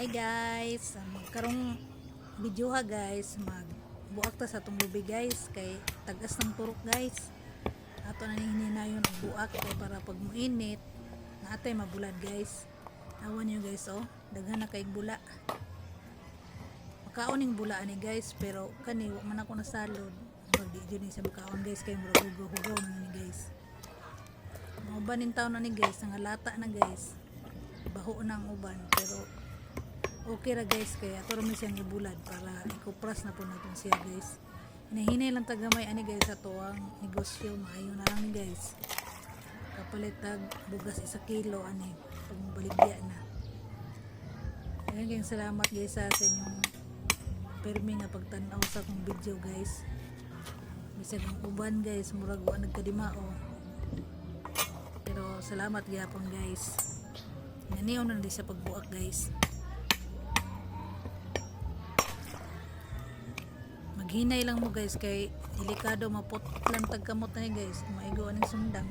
Hi guys, um, karong video ha guys, mag buak ta sa itong lubi guys, kay tagas ng turok guys. Ato na hinina yun ang buak kay para pag muinit, na atay mabulad guys. Awan nyo guys oh, daghan na kay bula. Makaoning bula ani guys, pero kani wa man ako nasalod. Pag di dyan sa makaon guys, kay mura hugaw na ni guys. Mga ubanin taon na ni guys, nangalata na guys. Baho na ang uban, pero okay ra guys. Kaya ato ra siyang ibulad para ikupras na po natin siya guys. Hinahinay lang tagamay ani guys sa tuwang negosyo. Maayo na lang guys. Kapalit tag bugas isa kilo ani pag baligya na. Ayan kayong salamat guys sa inyong permi nga pagtanaw sa akong video guys. Bisag ang uban guys. Murag wa nagkadimao. Pero salamat gyapon guys. Naniyaw na sa pagbuak guys maghinay lang mo guys kay delikado mapot lang tagkamot na guys. Maigo aning sundang.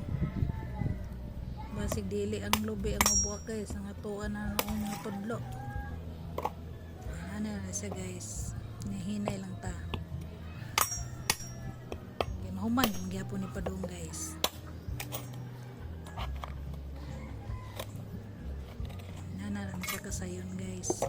Basig dili ang lubi ang mabuak guys. Ang atuan na noong mga tudlo. Ano na siya guys? Nahinay lang ta. Kay mahuman magyapon ni padung guys. Nana lang siya kasayon guys